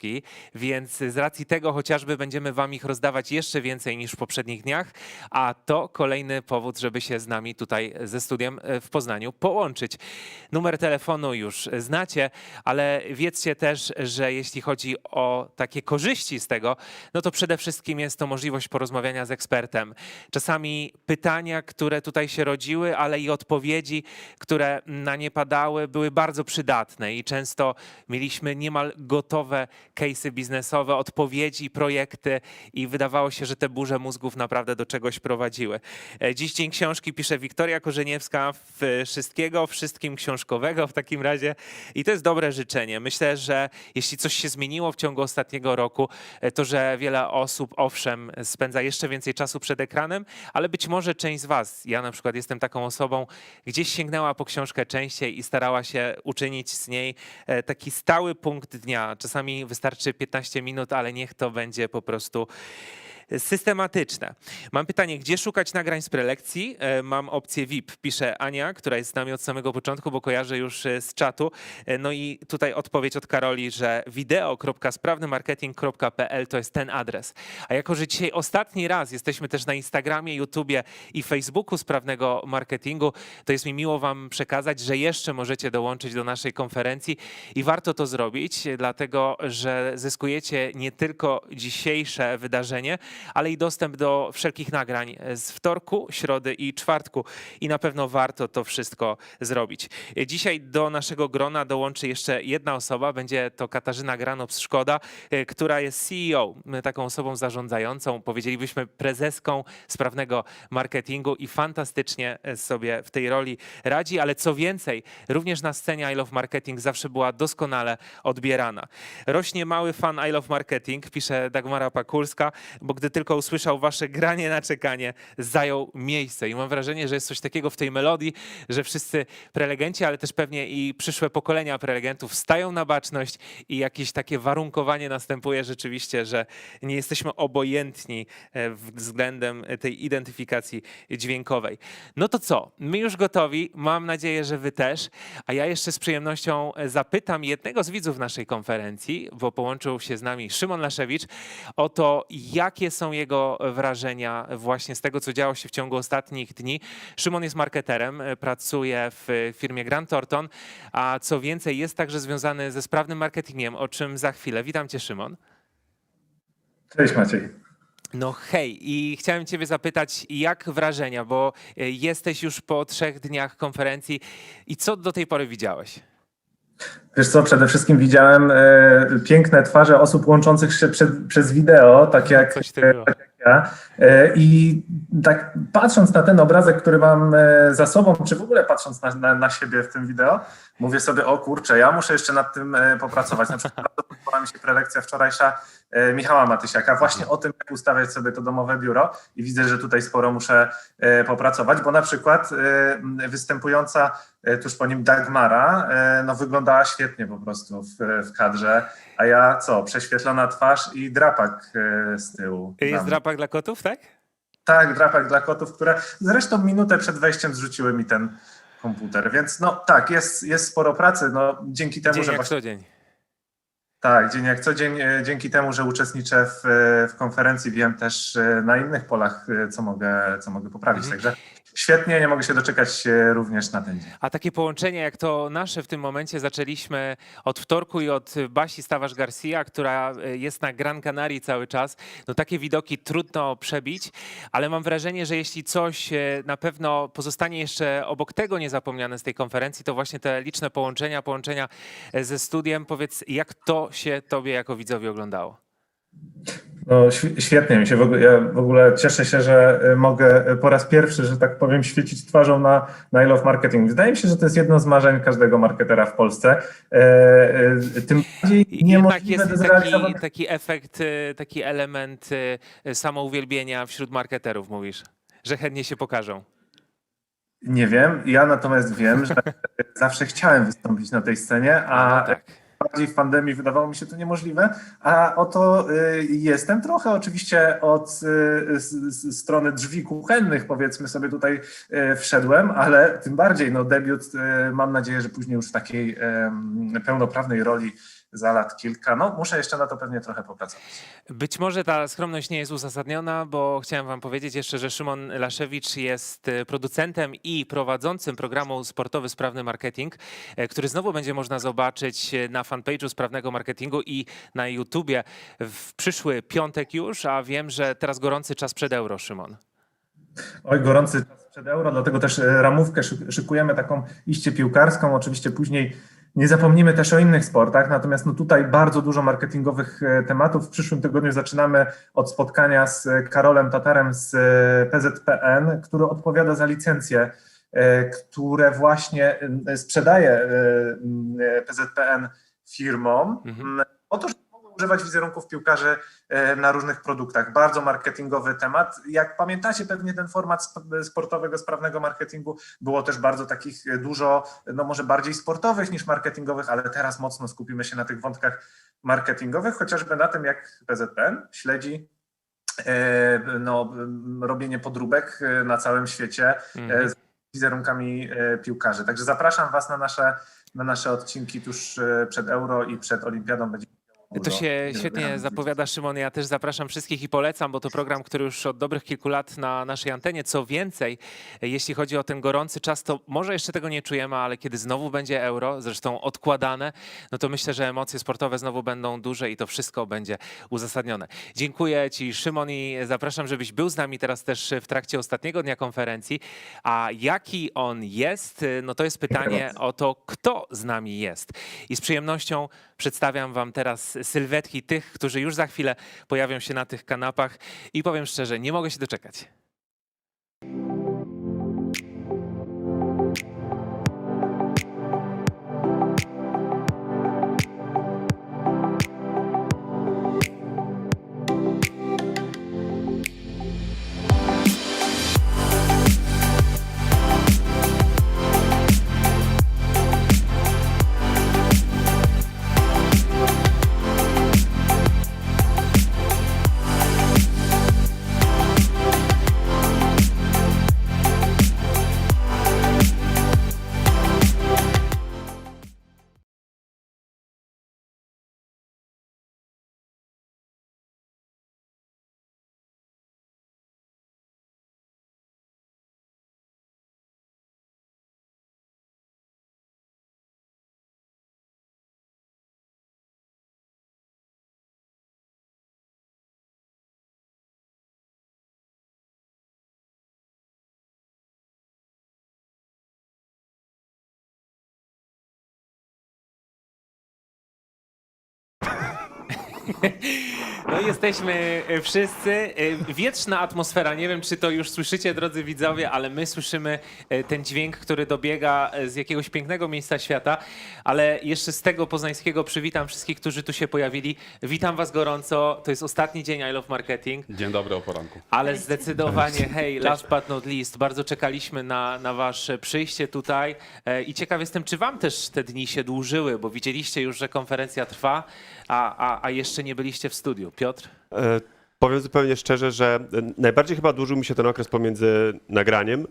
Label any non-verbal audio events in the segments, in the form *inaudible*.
książki, więc z racji tego chociażby będziemy wam ich rozdawać jeszcze więcej niż w poprzednich dniach, a to kolejny powód, żeby się z nami tutaj ze studiem e, w Poznaniu połączyć. Numer telefonu już znacie, ale wiedzcie też, że jeśli chodzi o takie korzyści z tego, no to przede wszystkim jest to możliwość porozmawiania z ekspertem. Czasami pytania, które tutaj się rodziły, ale i odpowiedzi, które na nie padały, były bardzo przydatne i często mieliśmy niemal gotowe case'y biznesowe, odpowiedzi, projekty i wydawało się, że te burze mózgów naprawdę do czegoś prowadziły. E, Dziś Dzień Książki pisze Wiktoria Korzeniewska. Wszystkiego, wszystkim książkowego w takim razie. I to jest dobre życzenie. Myślę, że jeśli coś się zmieniło w ciągu ostatniego roku, e, to że wiele osób, owszem, spędza jeszcze więcej czasu przed ekranem, ale być może część z Was, ja na przykład jestem taką osobą, gdzieś sięgnęła po książkę częściej i starała się uczynić z niej e, taki stały punkt dnia. Czasami wystarczy 15 minut, ale niech to będzie po prostu systematyczne. Mam pytanie, gdzie szukać nagrań z prelekcji? E, Mam opcję VIP, pisze Ania, która jest z nami od samego początku, bo kojarzę już e, z czatu. E, No i tutaj odpowiedź od Karoli, że wideo.sprawnymarketing.pl to jest ten adres. A jako, że dzisiaj ostatni raz jesteśmy też na Instagramie, YouTubie i Facebooku sprawnego marketingu, to jest mi miło Wam przekazać, że jeszcze możecie dołączyć do naszej konferencji i warto to zrobić, dlatego że zyskujecie nie tylko dzisiejsze wydarzenie, ale i dostęp do wszelkich nagrań z wtorku, środy i czwartku. I na pewno warto to wszystko zrobić. Dzisiaj do naszego grona dołączy jeszcze jedna osoba, będzie to Katarzyna Granops-Szkoda, e, która jest CEO, m, taką osobą zarządzającą, powiedzielibyśmy prezeską sprawnego marketingu i fantastycznie e, sobie w tej roli radzi, ale co więcej, również na scenie I Love Marketing zawsze była doskonale odbierana. Rośnie mały fan I Love Marketing, pisze Dagmara Pakulska, bo gdy tylko usłyszał wasze granie na czekanie, zajął miejsce. I mam wrażenie, że jest coś takiego w tej melodii, że wszyscy prelegenci, ale też pewnie i przyszłe pokolenia prelegentów stają na baczność i jakieś takie warunkowanie następuje rzeczywiście, że nie jesteśmy obojętni e, względem tej identyfikacji dźwiękowej. No to co? My już gotowi, mam nadzieję, że wy też, a ja jeszcze z przyjemnością zapytam jednego z widzów naszej konferencji, bo połączył się z nami Szymon Laszewicz, o to, jakie są jego wrażenia właśnie z tego, co działo się w ciągu ostatnich dni. Szymon jest marketerem, e, pracuje w firmie Grant Thornton, a co więcej, jest także związany ze sprawnym marketingiem, o czym za chwilę. Witam cię, Szymon. Cześć Maciej. No hej, i chciałem Ciebie zapytać, jak wrażenia, bo e, jesteś już po trzech dniach konferencji i co do tej pory widziałeś? Wiesz co, przede wszystkim widziałem e, piękne twarze osób łączących się przed, przez wideo, tak jak, było. tak jak ja. E, I tak patrząc na ten obrazek, który mam e, za sobą, czy w ogóle patrząc na, na, na siebie w tym wideo, mówię sobie, o kurczę, ja muszę jeszcze nad tym e, popracować. Na przykład bardzo podobała mi się prelekcja wczorajsza e, Michała Matysiaka, właśnie o tym, jak ustawiać sobie to domowe biuro i widzę, że tutaj sporo muszę e, popracować, bo na przykład występująca tuż po nim Dagmara, no wyglądała świetnie po prostu w, w kadrze, a ja co, prześwietlona twarz i drapak z tyłu. Jest drapak dla kotów, tak? Tak, drapak dla kotów, które zresztą minutę przed wejściem zrzuciły mi ten komputer, więc no tak, jest, jest sporo pracy, no dzięki temu, Dzień że jak właśnie, co dzień. tak, dzień jak co dzień, e, dzięki temu, że uczestniczę w, e, w konferencji, wiem też e, na innych polach, co mogę, co mogę poprawić, Mhm. także świetnie, nie mogę się doczekać e, również na ten dzień. A takie połączenie jak to nasze w tym momencie zaczęliśmy od wtorku i od Basi Stawasz Garcia, która e, jest na Gran Canaria cały czas. No takie widoki trudno przebić, ale mam wrażenie, że jeśli coś e, na pewno pozostanie jeszcze obok tego niezapomniane z tej konferencji, to właśnie te liczne połączenia, połączenia ze studiem. Powiedz, jak to się tobie jako widzowi oglądało? No, świ- świetnie mi się w ogóle, ja w ogóle cieszę się, że e, mogę e, po raz pierwszy, że tak powiem, świecić twarzą na, na I Love Marketing. Wydaje mi się, że to jest jedno z marzeń każdego marketera w Polsce. E, tym bardziej niemożliwe do taki, zrealizowania. taki efekt, e, taki element samouwielbienia wśród marketerów, mówisz, że chętnie się pokażą. Nie wiem, ja natomiast wiem, że *laughs* zawsze chciałem wystąpić na tej scenie, a no tak. Bardziej w pandemii wydawało mi się to niemożliwe, a oto y, jestem trochę oczywiście od y, strony drzwi kuchennych, powiedzmy sobie tutaj y, wszedłem, ale tym bardziej no debiut mam nadzieję, że później już w takiej pełnoprawnej roli za lat kilka. No, muszę jeszcze na to pewnie trochę popracować. Być może ta skromność nie jest uzasadniona, bo chciałem wam powiedzieć jeszcze, że Szymon Laszewicz jest e, producentem i prowadzącym programu Sportowy Sprawny Marketing, e, który znowu będzie można zobaczyć e, na fanpage'u Sprawnego Marketingu i na YouTubie w przyszły piątek już, a wiem, że teraz gorący czas przed euro, Szymon. Oj, gorący czas przed euro, dlatego też ramówkę szyk- szykujemy taką iście piłkarską. Oczywiście później nie zapomnimy też o innych sportach, natomiast no tutaj bardzo dużo marketingowych e, tematów. W przyszłym tygodniu zaczynamy od spotkania z e, Karolem Tatarem z e, PZPN, który odpowiada za licencje, e, które właśnie sprzedaje PZPN firmom. Mhm. Używać wizerunków piłkarzy e, na różnych produktach. Bardzo marketingowy temat. Jak pamiętacie pewnie ten format sp- sportowego, sprawnego marketingu, było też bardzo takich e, dużo, no może bardziej sportowych niż marketingowych, ale teraz mocno skupimy się na tych wątkach marketingowych, chociażby na tym, jak PZPN śledzi e, no, robienie podróbek na całym świecie Mhm. z wizerunkami piłkarzy. Także zapraszam Was na nasze, na nasze odcinki tuż przed Euro i przed Olimpiadą. Będzie To się świetnie zapowiada, Szymon. Ja też zapraszam wszystkich i polecam, bo to program, który już od dobrych kilku lat na naszej antenie. Co więcej, jeśli chodzi o ten gorący czas, to może jeszcze tego nie czujemy, ale kiedy znowu będzie euro, zresztą odkładane, no to myślę, że emocje sportowe znowu będą duże i to wszystko będzie uzasadnione. Dziękuję Ci, Szymon, i zapraszam, żebyś był z nami teraz też w trakcie ostatniego dnia konferencji. A jaki on jest, no to jest pytanie o to, kto z nami jest. I z przyjemnością przedstawiam Wam teraz sylwetki tych, którzy już za chwilę pojawią się na tych kanapach i powiem szczerze, nie mogę się doczekać. No jesteśmy e, wszyscy. E, Wietrzna atmosfera. Nie wiem, czy to już słyszycie, drodzy widzowie, ale my słyszymy e, ten dźwięk, który dobiega z jakiegoś pięknego miejsca świata. Ale jeszcze z tego poznańskiego przywitam wszystkich, którzy tu się pojawili. Witam was gorąco. To jest ostatni dzień I Love Marketing. Dzień dobry o poranku. Ale zdecydowanie, hej, last but not least, bardzo czekaliśmy na, na wasze przyjście tutaj i ciekaw jestem, czy wam też te dni się dłużyły, bo widzieliście już, że konferencja trwa, a, a, a jeszcze nie byliście w studiu. Piotr? E, Powiem zupełnie szczerze, że najbardziej chyba dłużył mi się ten okres pomiędzy nagraniem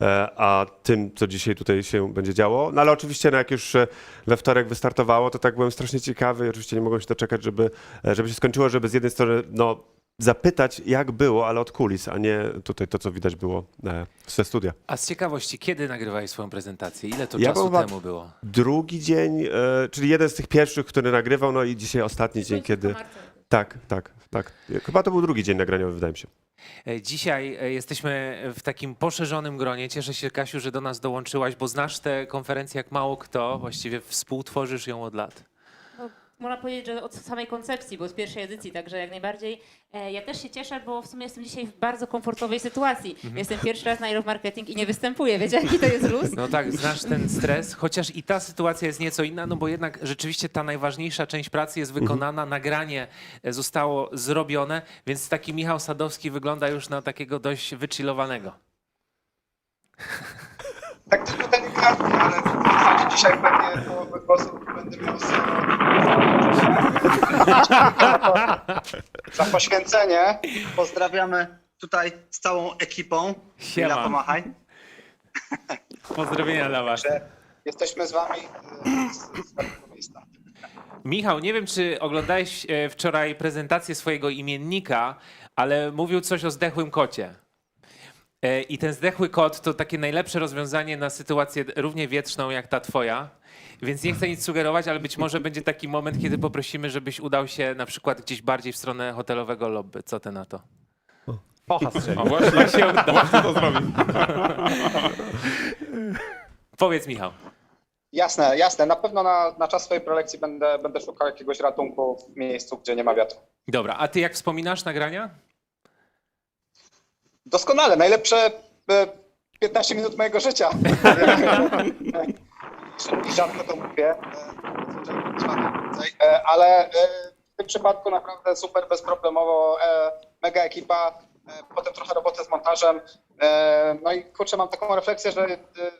e, a tym, co dzisiaj tutaj się będzie działo. No ale oczywiście, no jak już e, we wtorek wystartowało, to tak byłem strasznie ciekawy oczywiście nie mogłem się doczekać, żeby, e, żeby się skończyło, żeby z jednej strony no, zapytać, jak było, ale od kulis, a nie tutaj to, co widać było e, ze studia. A z ciekawości, kiedy nagrywałeś swoją prezentację? Ile to Ja czasu byłem- temu było? Drugi dzień, e, czyli jeden z tych pierwszych, który nagrywał, no i dzisiaj ostatni dzień, kiedy... Tak, tak, tak. Chyba to był drugi dzień nagraniowy, wydaje mi się. E, Dzisiaj jesteśmy w takim poszerzonym gronie. Cieszę się, Kasiu, że do nas dołączyłaś, bo znasz tę konferencję jak mało kto. Właściwie współtworzysz ją od lat. Można powiedzieć, że od samej koncepcji, bo z pierwszej edycji, także jak najbardziej. E, ja też się cieszę, bo w sumie jestem dzisiaj w bardzo komfortowej sytuacji. Jestem pierwszy raz na Aero Marketing i nie występuję. Wiecie, jaki to jest luz? No tak, znasz ten stres, chociaż i ta sytuacja jest nieco inna, no bo jednak rzeczywiście ta najważniejsza część pracy jest wykonana, nagranie e, zostało zrobione, więc taki Michał Sadowski wygląda już na takiego dość wychillowanego. Tak tylko delikatnie, ale w zasadzie dzisiaj pewnie połowę głosu będę miał za, poświęcenie. Pozdrawiamy tutaj z całą ekipą. Siema. Mila, pomachaj. Pozdrowienia dla was. Że jesteśmy z wami e, z, z miejsca. Michał, nie wiem, czy oglądałeś e, wczoraj prezentację swojego imiennika, ale mówił coś o zdechłym kocie. E, I ten zdechły kot to takie najlepsze rozwiązanie na sytuację równie wietrzną jak ta twoja. Więc nie chcę nic sugerować, ale być może będzie taki moment, kiedy poprosimy, żebyś udał się na przykład gdzieś bardziej w stronę hotelowego lobby. Co ty na to? Focha strzeli. A właśnie, *laughs* właśnie to zrobił. Powiedz, Michał. Jasne, jasne. Na pewno na, na czas swojej prelekcji będę, będę szukał jakiegoś ratunku w miejscu, gdzie nie ma wiatru. Dobra, a ty jak wspominasz nagrania? Doskonale, najlepsze e, 15 minut mojego życia. *laughs* Rzadko to mówię, e. E, ale e, w tym przypadku naprawdę super, bezproblemowo, mega ekipa, potem trochę roboty z montażem. No i kurczę, mam taką refleksję, że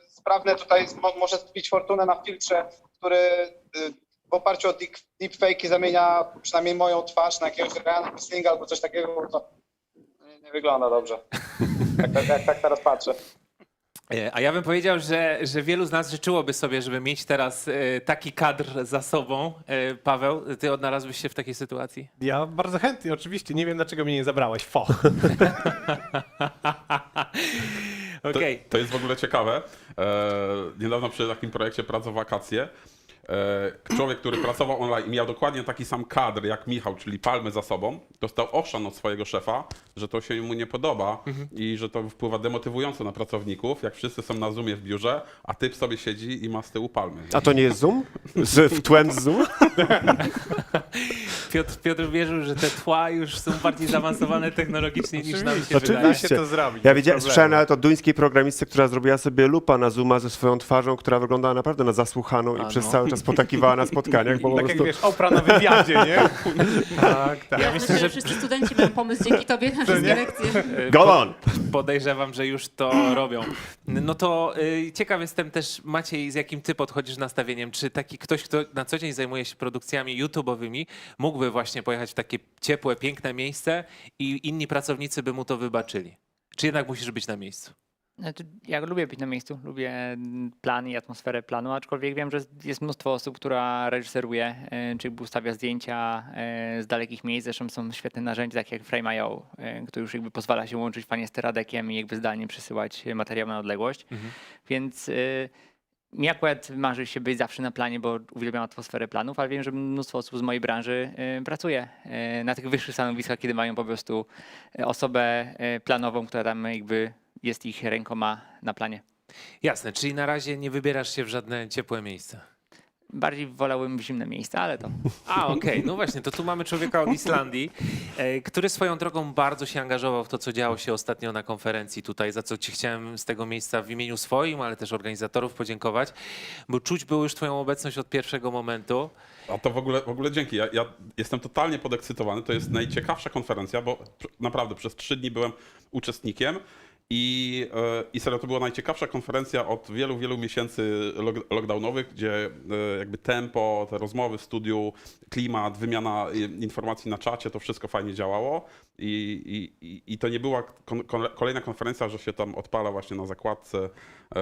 sprawny tutaj mo- może zbić fortunę na filtrze, który w oparciu o deep, deepfake'i zamienia przynajmniej moją twarz na jakiegoś Ryana Goslinga albo coś takiego, to nie, wygląda dobrze. Jak, jak, jak tak teraz patrzę. E, A ja bym powiedział, że, że wielu z nas życzyłoby sobie, żeby mieć teraz e, taki kadr za sobą. E, Paweł, ty odnalazłbyś się w takiej sytuacji? Ja bardzo chętnie, oczywiście. Nie wiem, dlaczego mnie nie zabrałeś. Foch. *laughs* To, Okej. to jest w ogóle ciekawe. Niedawno przy takim projekcie Praca wakacje człowiek, który pracował online i miał dokładnie taki sam kadr jak Michał, czyli palmy za sobą, dostał oszan od swojego szefa, że to się mu nie podoba i że to wpływa demotywująco na pracowników, jak wszyscy są na Zoomie w biurze, a typ sobie siedzi i ma z tyłu palmy. A to nie jest Zoom? Z, w tłem z Zoom? *laughs* Piotr, Piotr wierzył, że te tła już są bardziej zaawansowane technologicznie niż nam się Oczywiście. wydaje. Da się to zrobić. Ja widziałem, słyszałem nawet o duńskiej programistce, która zrobiła sobie lupa na Zooma ze swoją twarzą, która wyglądała naprawdę na zasłuchaną i A przez no. cały czas potakiwała na spotkaniach, bo po Tak jak prostu... wiesz, Oprah na wywiadzie, nie? *laughs* tak, tak. Ja myślę, że wszyscy studenci mają pomysł dzięki tobie na wszystkie lekcje. Go on! Podejrzewam, że już to *clears throat* robią. No to y, ciekaw jestem też, Maciej, z jakim ty podchodzisz nastawieniem? Czy taki ktoś, kto na co dzień zajmuje się produkcjami YouTube'owymi, mógłby właśnie pojechać w takie ciepłe, piękne miejsce i inni pracownicy by mu to wybaczyli? Czy jednak musisz być na miejscu? Znaczy, ja lubię być na miejscu, lubię mm, plan i atmosferę planu, aczkolwiek wiem, że jest mnóstwo osób, która reżyseruje, e, czy ustawia zdjęcia e, z dalekich miejsc. Zresztą są świetne narzędzia, takie jak Frame.io, e, które już jakby pozwala się łączyć fajnie z teradekiem i jakby zdalnie przesyłać materiał na odległość. Więc e, mi akurat marzy się być zawsze na planie, bo uwielbiam atmosferę planów, ale wiem, że mnóstwo osób z mojej branży pracuje na tych wyższych stanowiskach, kiedy mają po prostu osobę planową, która tam jakby jest ich rękoma na planie. Jasne, czyli na razie nie wybierasz się w żadne ciepłe miejsce. Bardziej wolałbym zimne miejsca, ale to *laughs* A, okej, no właśnie, to tu mamy człowieka od Islandii, e, który swoją drogą bardzo się angażował w to, co działo się ostatnio na konferencji tutaj, za co ci chciałem z tego miejsca w imieniu swoim, ale też organizatorów podziękować, bo czuć było już twoją obecność od pierwszego momentu. A to w ogóle, w ogóle dzięki. Ja, ja jestem totalnie podekscytowany. To jest najciekawsza konferencja, bo pr- naprawdę przez trzy dni byłem uczestnikiem. I, e, I serio, to była najciekawsza konferencja od wielu, wielu miesięcy lockdownowych, gdzie e, jakby tempo, te rozmowy w studiu, klimat, wymiana e, informacji na czacie, to wszystko fajnie działało. I, i, i- to nie była kon, kolejna konferencja, że się tam odpala właśnie na zakładce e,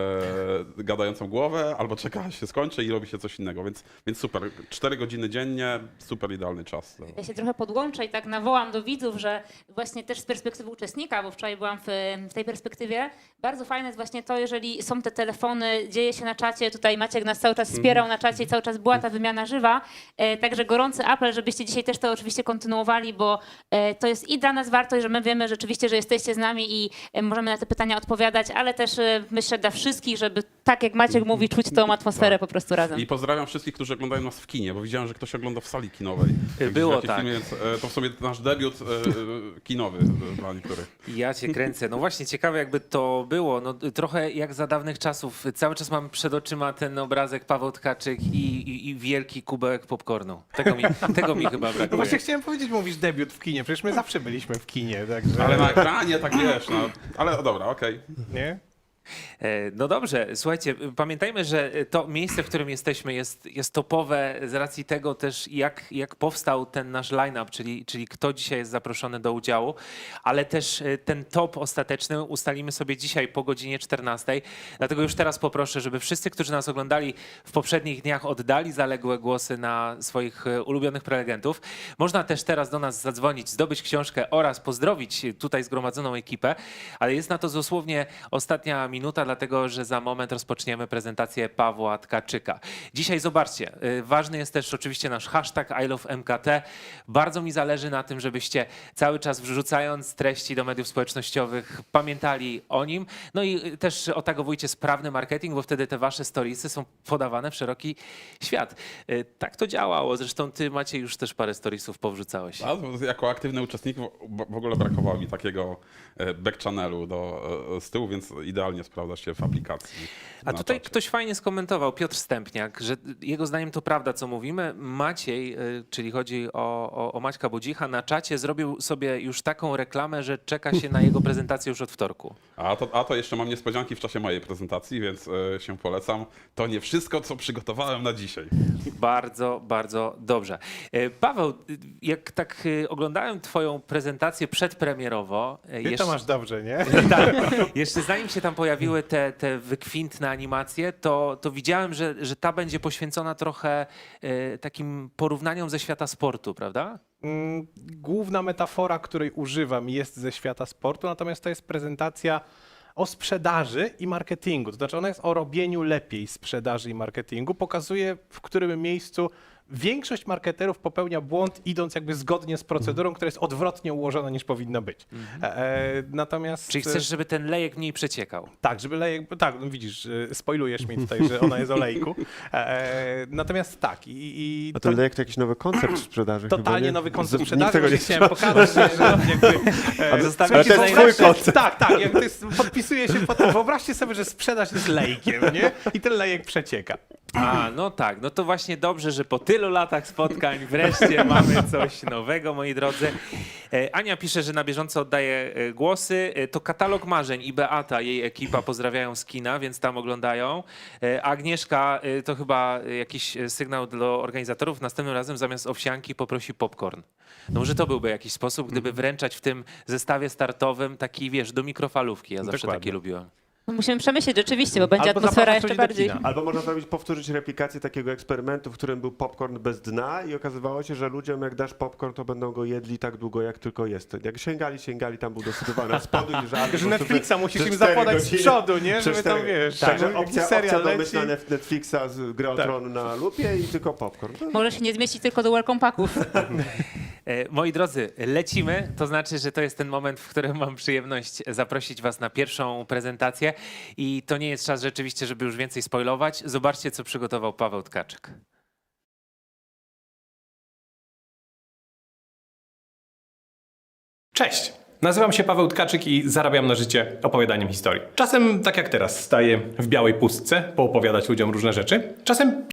gadającą głowę, albo czeka się skończy i robi się coś innego. Więc, więc super. Cztery godziny dziennie, super idealny czas. Ja się trochę podłączę i tak nawołam do widzów, że właśnie też z perspektywy uczestnika, bo wczoraj byłam w, w tej perspektywie, bardzo fajne jest właśnie to, jeżeli są te telefony, dzieje się na czacie, tutaj Maciek nas cały czas wspierał na czacie i cały czas była ta wymiana żywa, e, także gorący apel, żebyście dzisiaj też to oczywiście kontynuowali, bo e, to jest i dla nas wartość, że my wiemy rzeczywiście, że jesteście z nami i e, możemy na te pytania odpowiadać, ale też e, myślę dla wszystkich, żeby tak jak Maciek mówi, czuć tą atmosferę po prostu razem. I pozdrawiam wszystkich, którzy oglądają nas w kinie, bo widziałem, że ktoś ogląda w sali kinowej. Było tak. Film, więc, e, to w sumie nasz debiut e, kinowy dla niektórych. Ja cię kręcę. No właśnie, ciekawe jakby to było. No, trochę jak za dawnych czasów. Cały czas mam przed oczyma ten obrazek Paweł Tkaczyk i, i, i wielki kubek popcornu. Tego mi, tego mi chyba No brakuje. właśnie chciałem powiedzieć, mówisz debiut w kinie. Przecież my zawsze byliśmy w kinie, także... Ale na ekranie tak wiesz, no. Ale dobra, okej. Nie? E, No dobrze, słuchajcie, pamiętajmy, że to miejsce, w którym jesteśmy jest, jest topowe z racji tego też, jak, jak powstał ten nasz line-up, czyli, czyli kto dzisiaj jest zaproszony do udziału, ale też e, ten top ostateczny ustalimy sobie dzisiaj po godzinie 14. Dlatego już teraz poproszę, żeby wszyscy, którzy nas oglądali w poprzednich dniach, oddali zaległe głosy na swoich e, ulubionych prelegentów. Można też teraz do nas zadzwonić, zdobyć książkę oraz pozdrowić tutaj zgromadzoną ekipę, ale jest na to dosłownie ostatnia minuta, dlatego że za moment rozpoczniemy prezentację Pawła Tkaczyka. Dzisiaj zobaczcie, y, ważny jest też oczywiście nasz hashtag I love MKT. Bardzo mi zależy na tym, żebyście cały czas wrzucając treści do mediów społecznościowych pamiętali o nim. No i y, też otagowujcie sprawny marketing, bo wtedy te wasze storiesy są podawane w szeroki świat. Y, Tak to działało. Zresztą ty Macie już też parę storiesów powrzucałeś. A, bo jako aktywny uczestnik w, ogóle brakowało mi takiego e, back channelu do, e, z tyłu, więc idealnie sprawdza się w aplikacji. A tutaj czacie. ktoś fajnie skomentował, Piotr Stępniak, że jego zdaniem to prawda, co mówimy. Maciej, y, czyli chodzi o, o, o Maćka Budzicha, na czacie zrobił sobie już taką reklamę, że czeka się na jego prezentację już od wtorku. A to, a to jeszcze mam niespodzianki w czasie mojej prezentacji, więc e, się polecam. To nie wszystko, co przygotowałem na dzisiaj. Bardzo, bardzo dobrze. E, Paweł, y, jak tak y, oglądałem twoją prezentację przedpremierowo, Ty to masz dobrze, nie? *laughs* tak, jeszcze zanim się tam pojawiły te, te wykwintne animacje, to, to widziałem, że, że ta będzie poświęcona trochę e, takim porównaniom ze świata sportu, prawda? Mm, Główna metafora, której używam, jest ze świata sportu, natomiast to jest prezentacja o sprzedaży i marketingu. To znaczy, ona jest o robieniu lepiej sprzedaży i marketingu. Pokazuje, w którym miejscu większość marketerów popełnia błąd, idąc jakby zgodnie z procedurą, która jest odwrotnie ułożona niż powinna być. E, e, natomiast. Czyli chcesz, żeby ten lejek mniej przeciekał. Tak, żeby lejek, tak, no widzisz, y, spoilujesz mi tutaj, że ona jest o lejku. E, natomiast tak, i, i A to ten lejek to jakiś nowy koncept sprzedaży chyba, totalnie nie? nowy koncept Z- sprzedaży, Nikt tego właśnie nie chciałem pokazać, że jakby... e, Ale słuchajcie, to jest twój koncept. Tak, tak, jak to jest, podpisuję się pod tym. Wyobraźcie sobie, że sprzedaż jest lejkiem, nie? I ten lejek przecieka. A, no tak, no to właśnie dobrze, że po tylu latach spotkań wreszcie mamy coś nowego, moi drodzy. E, Ania pisze, że na bieżąco oddaje e, głosy. E, To katalog marzeń i Beata, jej ekipa pozdrawiają z kina, więc tam oglądają. Agnieszka, to chyba jakiś sygnał dla organizatorów. Następnym razem zamiast owsianki poprosi popcorn. No może to byłby jakiś sposób, gdyby wręczać w tym zestawie startowym taki, wiesz, do mikrofalówki. Ja zawsze Dokładnie. takie lubiłem. No musimy przemyśleć rzeczywiście, bo będzie Albo atmosfera zapraszać jeszcze ludzi do bardziej. kina. Albo można zrobić, powtórzyć replikację takiego eksperymentu, w którym był popcorn bez dna i okazywało się, że ludziom jak dasz popcorn, to będą go jedli tak długo, jak tylko jest. Jak sięgali, sięgali, tam był dosypywany od spodu i żarty. *laughs* Że Netflixa musisz im zapodać z przodu, nie? Żeby tam, wiesz, Także jakiś opcja, serial opcja domyślna leci. Net- Netflixa z Gry o Tak. Tron na lupie i tylko popcorn. To- Może się nie zmieścić tylko do welcome packów. *laughs* E, Moi drodzy, lecimy. To znaczy, że to jest ten moment, w którym mam przyjemność zaprosić Was na pierwszą prezentację. I to nie jest czas rzeczywiście, żeby już więcej spoilować. Zobaczcie, co przygotował Paweł Tkaczyk. Cześć! Nazywam się Paweł Tkaczyk i zarabiam na życie opowiadaniem historii. Czasem, tak jak teraz, staję w białej pustce, poopowiadać ludziom różne rzeczy. Czasem